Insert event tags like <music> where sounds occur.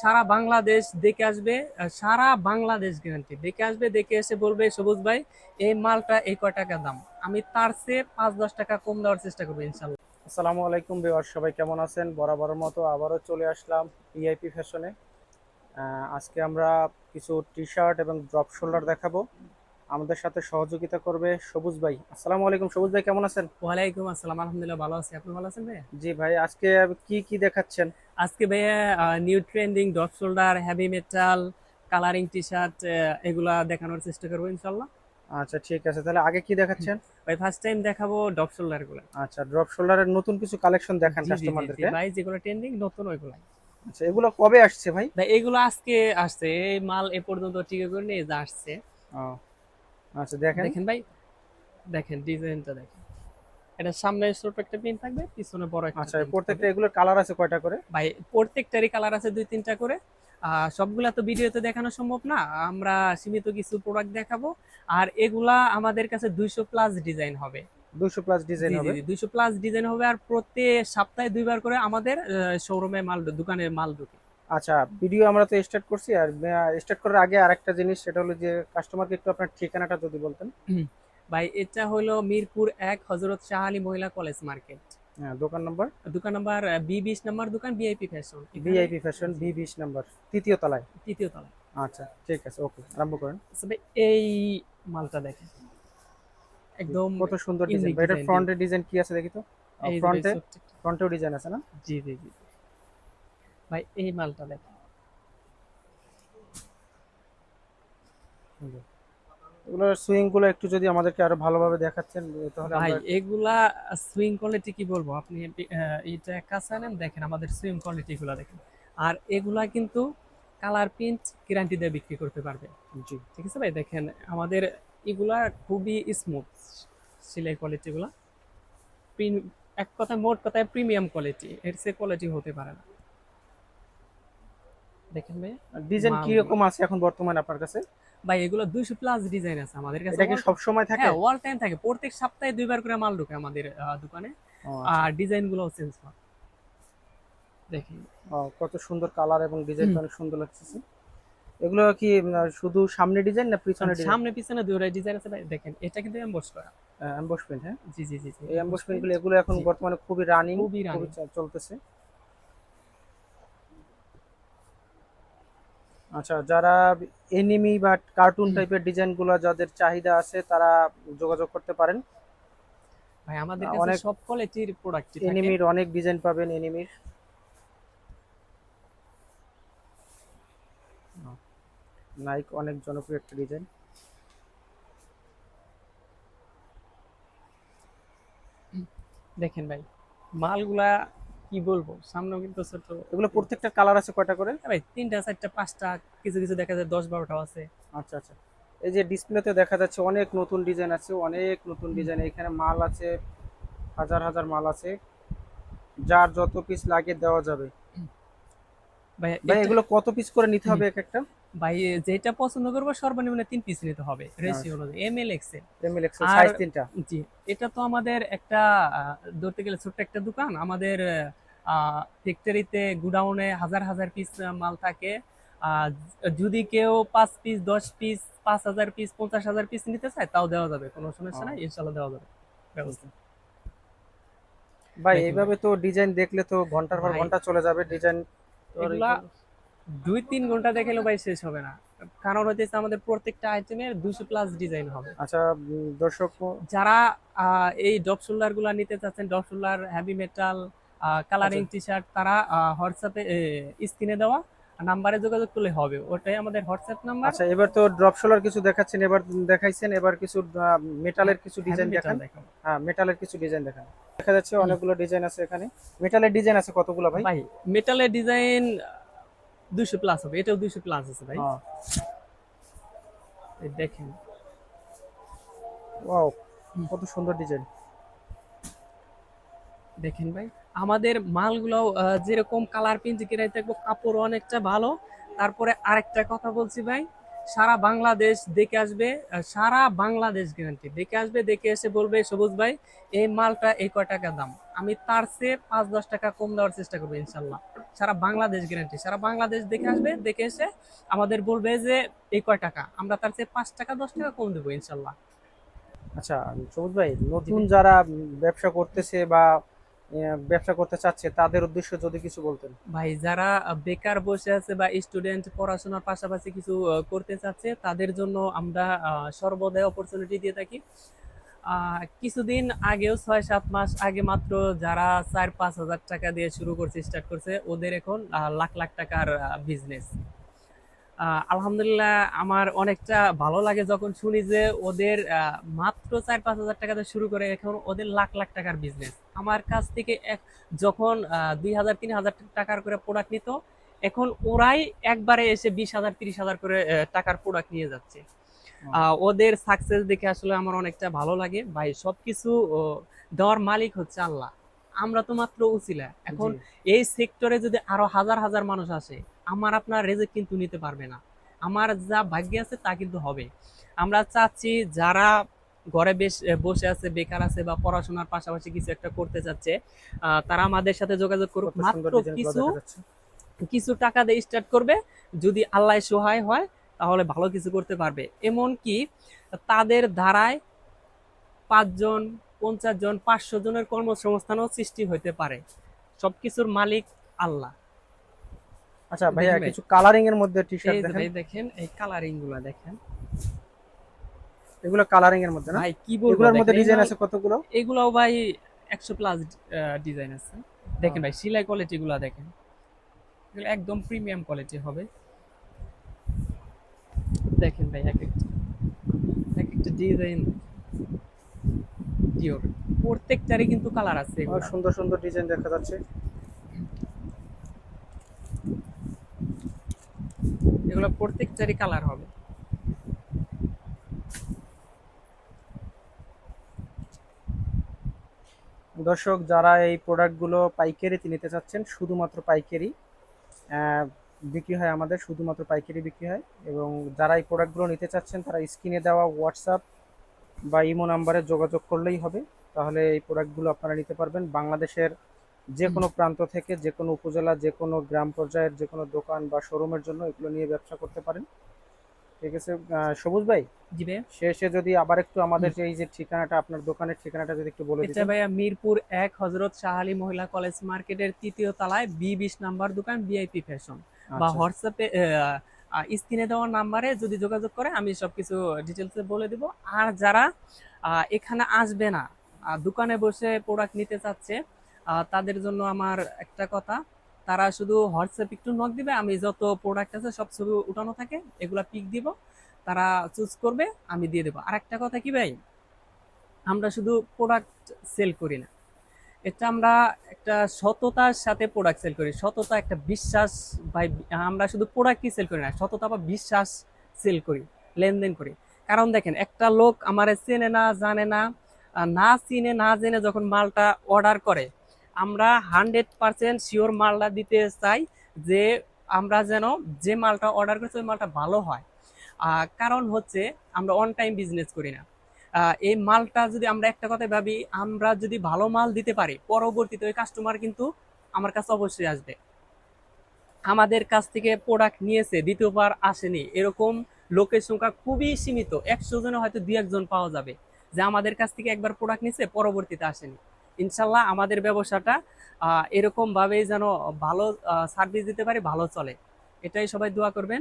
সারা বাংলাদেশ দেখে আসবে সারা বাংলাদেশ গ্যারান্টি দেখে আসবে, দেখে এসে বলবে, সবুজ ভাই, এই মালটা এই কয় টাকা দাম? আমি তার চেয়ে পাঁচ দশ টাকা কম দেওয়ার চেষ্টা করব, ইনশাল্লাহ। আসসালামু আলাইকুম বিওয়ার সবাই কেমন আছেন? বরাবর মতো আবারও চলে আসলাম ভিআইপি ফ্যাশনে আজকে আমরা কিছু টি শার্ট এবং ড্রপ শোল্ডার দেখাবো। আমাদের সাথে সহযোগিতা করবে সবুজ ভাই। আসসালামু আলাইকুম সবুজ ভাই কেমন আছেন? ওয়ালাইকুম আসসালাম আলহামদুলিল্লাহ ভালো আছি। আপনি ভালো আছেন ভাই জি ভাই আজকে কি কি দেখাচ্ছেন? আজকে ভাইয়া new trending dot shoulder heavy metal colouring T shirt এগুলা দেখানোর চেষ্টা করব ইনশাল্লাহ আচ্ছা ঠিক আছে। তাহলে আগে কি দেখাচ্ছেন? <laughs> ভাই ফার্স্ট টাইম দেখাবো ডট শোল্ডারগুলো। আচ্ছা ড্রপ শোল্ডারের নতুন কিছু কালেকশন দেখান কাস্টমারদেরকে ভাই যেগুলো ট্রেন্ডিং নতুন ওইগুলো আচ্ছা এগুলো কবে আসছে ভাই? ভাই এগুলো আজকে আসছে এই মাল এ পর্যন্ত টিকে করে নিয়ে যা আসছে। আচ্ছা দেখেন। দেখেন ভাই দেখেন ডিজাইনটা দেখেন। এটা সামনে ছোট একটা পিন থাকবে পিছনে বড় একটা আচ্ছা প্রত্যেকটা এগুলোর কালার আছে কয়টা করে? ভাই প্রত্যেকটারই কালার আছে দুই তিনটা করে। সবগুলা তো ভিডিওতে দেখানো সম্ভব না আমরা সীমিত কিছু প্রোডাক্ট দেখাবো। আর এগুলা আমাদের কাছে দুইশো প্লাস ডিজাইন হবে। দুশো প্লাস ডিজাইন হবে। দুইশো প্লাস ডিজাইন হবে আর প্রত্যেক সপ্তাহে দুইবার করে আমাদের শোরুমে মাল দোকানে মাল ঢুকে। আচ্ছা ভিডিও আমরা তো স্টার্ট করছি আর স্টার্ট করার আগে আরেকটা জিনিস সেটা হলো যে কাস্টমারকে একটু আপনার ঠিকানাটা যদি বলতেন। ভাই এটা হলো মিরপুর এক হজরত শাহ আলী মহিলা কলেজ মার্কেট হ্যাঁ দোকান নম্বর দোকান নাম্বার বি বিশ নাম্বার দোকান VIP fashion VIP fashion B বিশ নাম্বার তৃতীয় তলায়। তৃতীয় তলায়। আচ্ছা ঠিক আছে ওকে আরম্ভ করেন। তবে এই মালটা দেখেন। একদম কত সুন্দর ডিজাইন design, ফ্রন্টের ডিজাইন কি আছে দেখি তো? ফ্রন্টে ফ্রন্টেও ডিজাইন আছে না? জি জি জি। ভাই এই মালটা দেখেন এগুলোর সুইংগুলো একটু যদি আমাদেরকে আরও ভালোভাবে দেখাচ্ছেন তাহলে ভাই এগুলা সুইং কোয়ালিটি কি বলব? আপনি এটা কাছে আনেন দেখেন আমাদের সুইং কোয়ালিটি গুলা দেখেন। আর এগুলা কিন্তু কালার প্রিন্ট গ্যারান্টি দিয়ে বিক্রি করতে পারবে। জি। ঠিক আছে ভাই দেখেন আমাদের এগুলা খুবই স্মুথ সেলাই কোয়ালিটি গুলা। প্রিম- এক কথায় মোট কথায় প্রিমিয়াম কোয়ালিটি এর সে কোয়ালিটি হতে পারে না। দেখেন ভাই ডিজাইন কি রকম আছে এখন বর্তমানে আপনার কাছে? ভাই এগুলো দুইশো প্লাস ডিজাইন আছে আমাদের কাছে। এটা কি সব সময় থাকে? হ্যাঁ ওয়াল টাইম থাকে। প্রত্যেক সপ্তাহে দুইবার করে মাল ঢোকে আমাদের দোকানে। আচ্ছা। আর ডিজাইনগুলো চেঞ্জ হয় দেখেন। কত সুন্দর কালার এবং ডিজাইন অনেক সুন্দর লাগছে এগুলো কি শুধু সামনে ডিজাইন না পিছনে ডিজাইন সামনে পিছনে দুইটা ডিজাইন আছে ভাই। দেখেন এটা কিন্তু এমবস করা। অ্যাম্বস পেন্ট হ্যাঁ? জি জি জি এই অ্যাম্বস পেন্টগুলো এগুলো এখন বর্তমানে খুবই রানিং খুবই চলতেছে। আচ্ছা যারা এনিমি বা কার্টুন টাইপের ডিজাইনগুলো যাদের চাহিদা আছে তারা যোগাযোগ করতে পারেন। ভাই আমাদের কাছে সব কোয়ালিটির প্রোডাক্ট থাকে। এনিমির অনেক ডিজাইন পাবেন এনিমির নাইক অনেক জনপ্রিয় একটা ডিজাইন দেখেন ভাই মালগুলা কি বলব? সামনেও কিন্তু ছোট এগুলো প্রত্যেকটা কালার আছে কয়টা করে? ভাই তিনটা চারটা পাঁচটা কিছু কিছু দেখা যায় দশ বারোটাও আছে। আচ্ছা আচ্ছা। এই যে ডিসপ্লেতে দেখা যাচ্ছে অনেক নতুন ডিজাইন আছে অনেক নতুন ডিজাইন এখানে মাল আছে হাজার হাজার মাল আছে। যার যত পিস লাগে দেওয়া যাবে। ভাই ভাই এগুলো কত পিস করে নিতে হবে এক একটা? ভাই যেটা পছন্দ করব সর্বনিম্ন তিন পিস নিতে হবে। রেশিও অনুযায়ী M L XL ML XL আর- সাইজ তিনটা। জি এটা তো আমাদের একটা ধরতে গেলে ছোট্ট একটা দোকান। আমাদের ফ্যাক্টরিতে গুডাউনে হাজার হাজার পিস মাল থাকে। যদি কেউ পাঁচ পিস দশ পিস পাঁচ হাজার পিস পঞ্চাশ হাজার পিস নিতে চায় তাও দেওয়া যাবে কোনো সমস্যা। নাই। ইনশাল্লাহ দেওয়া যাবে। ব্যবস্থা। ভাই এইভাবে তো ডিজাইন দেখলে তো ঘণ্টার পর ঘণ্টা চলে যাবে। ডিজাইন দুই তিন ঘণ্টা দেখালেও ভাই শেষ হবে না। কারণ হচ্ছে আমাদের প্রত্যেকটা আইটেমের দুশো প্লাস ডিজাইন হবে। আচ্ছা দর্শক যারা এই ডপ শোল্ডারগুলা নিতে চাচ্ছেন drop shoulder heavy metal colouring T shirt তারা হোয়াটসঅ্যাপে স্ক্রিনে দেওয়া নাম্বারে যোগাযোগ করলে হবে। ওটাই আমাদের হোয়াটসঅ্যাপ নাম্বার আচ্ছা এবার তো ড্রপ শোলার কিছু দেখাচ্ছেন এবার দেখাইছেন এবার কিছু মেটালের কিছু ডিজাইন দেখান। হ্যাঁ মেটালের কিছু ডিজাইন দেখান। দেখা যাচ্ছে অনেকগুলো ডিজাইন আছে এখানে। মেটালের ডিজাইন আছে কতগুলো ভাই? ভাই মেটালের ডিজাইন দুশো প্লাস হবে এটাও দুইশো প্লাস আছে ভাই। হ্যাঁ। দেখেন। ওয়াও কত সুন্দর ডিজাইন দেখেন ভাই আমাদের মালগুলো যেরকম কালার কিনাই থাকব কাপড় অনেকটা ভালো। তারপরে আরেকটা কথা বলছি ভাই সারা বাংলাদেশ দেখে আসবে সারা বাংলাদেশ গ্যারান্টি দেখে আসবে, দেখে এসে বলবে, সবুজ ভাই, এই মালটা এই কয় টাকা দাম? আমি তার চেয়ে পাঁচ দশ টাকা কম দেওয়ার চেষ্টা করব, ইনশাল্লাহ। সারা বাংলাদেশ গ্যারান্টি সারা বাংলাদেশ দেখে আসবে, দেখে এসে আমাদের বলবে যে, এই কয় টাকা? আমরা তার চেয়ে পাঁচ টাকা, দশ টাকা কম দেবো, ইনশাল্লাহ। আচ্ছা সবুজ ভাই, নতুন যারা ব্যবসা করতেছে বা ব্যবসা করতে চাচ্ছে, তাদের উদ্দেশ্যে যদি কিছু বলতেন। ভাই, যারা বেকার বসে আছে বা স্টুডেন্ট পড়াশোনার পাশাপাশি কিছু করতে চাচ্ছে, তাদের জন্য আমরা সর্বদাই অপরচুনিটি দিয়ে থাকি। কিছুদিন আগেও ছয় সাত মাস আগে মাত্র যারা চার পাঁচ হাজার টাকা দিয়ে শুরু করছে স্টার্ট করছে, ওদের এখন লাখ লাখ টাকার বিজনেস আলহামদুলিল্লাহ আমার অনেকটা ভালো লাগে যখন শুনি যে ওদের আহ, মাত্র চার পাঁচ হাজার টাকা শুরু করে এখন ওদের লাখ লাখ টাকার বিজনেস আমার কাছ থেকে এক যখন দুই হাজার তিন হাজার টাকার করে প্রোডাক্ট নিত এখন ওরাই একবারে এসে বিশ হাজার তিরিশ হাজার করে টাকার প্রোডাক্ট নিয়ে যাচ্ছে। আহ, ওদের সাকসেস দেখে আসলে আমার অনেকটা ভালো লাগে। ভাই সবকিছু দেওয়ার মালিক হচ্ছে আল্লাহ। আমরা তো মাত্র উচিলা। এখন এই সেক্টরে যদি আরও হাজার হাজার মানুষ আসে আমার আপনার রেজেক কিন্তু নিতে পারবে না। আমার যা ভাগ্যে আছে তা কিন্তু হবে। আমরা চাচ্ছি যারা ঘরে বেশ বসে আছে বেকার আছে বা পড়াশোনার পাশাপাশি কিছু একটা করতে চাচ্ছে আহ, তারা আমাদের সাথে যোগাযোগ করুক। মাত্র কিছু কিছু টাকা দিয়ে স্টার্ট করবে। যদি আল্লাহ সহায় হয় তাহলে ভালো কিছু করতে পারবে। এমন কি তাদের ধারায় পাঁচজন পঞ্চাশ জন পাঁচশো জনের কর্মসংস্থানও সৃষ্টি হইতে পারে। সবকিছুর মালিক আল্লাহ। আচ্ছা ভাইয়া কিছু কালারিং এর মধ্যে টি এই শার্ট যে দেখেন। ভাই দেখেন এই কালারিংগুলা দেখেন। এগুলো কালারিং এর মধ্যে না? ভাই কি বলব এগুলোর মধ্যে ডিজাইন আছে কতগুলো? এগুলাও ভাই একশো প্লাস ডিজাইন আছে। দেখেন ভাই সেলাই কোয়ালিটি গুলা দেখেন। এগুলো একদম প্রিমিয়াম কোয়ালিটি হবে। দেখেন ভাই এক একটা। এক একটা ডিজাইন ডিওর প্রত্যেকটারই কিন্তু কালার আছে। সুন্দর সুন্দর ডিজাইন দেখা যাচ্ছে। এগুলো প্রত্যেকটারই কালার হবে। দর্শক, যারা এই প্রোডাক্টগুলো পাইকারিতে নিতে চাচ্ছেন, শুধুমাত্র পাইকারি বিক্রি হয় আমাদের, শুধুমাত্র পাইকারি বিক্রি হয়। এবং যারা এই প্রোডাক্টগুলো নিতে চাচ্ছেন, তারা স্ক্রিনে দেওয়া হোয়াটসঅ্যাপ বা ইমো নাম্বারে যোগাযোগ করলেই হবে। তাহলে এই প্রোডাক্টগুলো আপনারা নিতে পারবেন। বাংলাদেশের যে কোনো প্রান্ত থেকে যে কোনো উপজেলা যে কোনো গ্রাম পর্যায়ের যে কোনো দোকান বা শোরুমের জন্য এগুলো নিয়ে ব্যবসা করতে পারেন। ঠিক আছে? সবুজ ভাই? জি ভাই শেষে যদি আবার একটু আমাদের এই যে ঠিকানাটা আপনার দোকানের ঠিকানাটা যদি একটু বলে এটা দিতেন। ভাইয়া মিরপুর এক হজরত শাহ আলী মহিলা কলেজ মার্কেটের তৃতীয় তলায় বি বিশ নাম্বার দোকান বিআইপি ফ্যাশন। বা আচ্ছা। হোয়াটসঅ্যাপে স্ক্রিনে দেওয়া নাম্বারে যদি যোগাযোগ করে আমি সবকিছু ডিটেলসে বলে দিব। আর যারা এখানে আসবে না দোকানে বসে প্রোডাক্ট নিতে চাচ্ছে তাদের জন্য আমার একটা কথা, তারা শুধু হোয়াটসঅ্যাপ একটু নক দিবে, আমি যত প্রোডাক্ট আছে সব ছবি উঠানো থাকে, এগুলা পিক দিব, তারা চুজ করবে, আমি দিয়ে দেবো। আর একটা কথা কি ভাই? আমরা শুধু প্রোডাক্ট সেল করি না। এটা আমরা একটা সততার সাথে প্রোডাক্ট সেল করি। সততা একটা বিশ্বাস ভাই, আমরা শুধু প্রোডাক্টই সেল করি না, সততা বা বিশ্বাস সেল করি, লেনদেন করি। কারণ দেখেন, একটা লোক আমার চেনে না, জানে না না চিনে, না জেনে যখন মালটা অর্ডার করে আমরা হান্ড্রেড পার্সেন্ট শিওর মালটা দিতে চাই যে আমরা যেন যে মালটা অর্ডার করছি, ওই মালটা ভালো হয়। কারণ হচ্ছে আমরা অন টাইম বিজনেস করি না। এই মালটা যদি আমরা একটা কথাই ভাবি, আমরা যদি ভালো মাল দিতে পারি, পরবর্তীতে ওই কাস্টমার কিন্তু আমার কাছে অবশ্যই আসবে। আমাদের কাছ থেকে প্রোডাক্ট নিয়েছে, দ্বিতীয়বার আসেনি। এরকম লোকের সংখ্যা খুবই সীমিত। একশো জনে হয়তো দুই একজন পাওয়া যাবে। যে আমাদের কাছ থেকে একবার প্রোডাক্ট নিয়েছে, পরবর্তীতে আসেনি। ইনশাল্লাহ আমাদের ব্যবসাটা এরকমভাবেই এরকম ভাবেই যেন ভালো সার্ভিস দিতে পারি, ভালো চলে। এটাই সবাই দোয়া করবেন।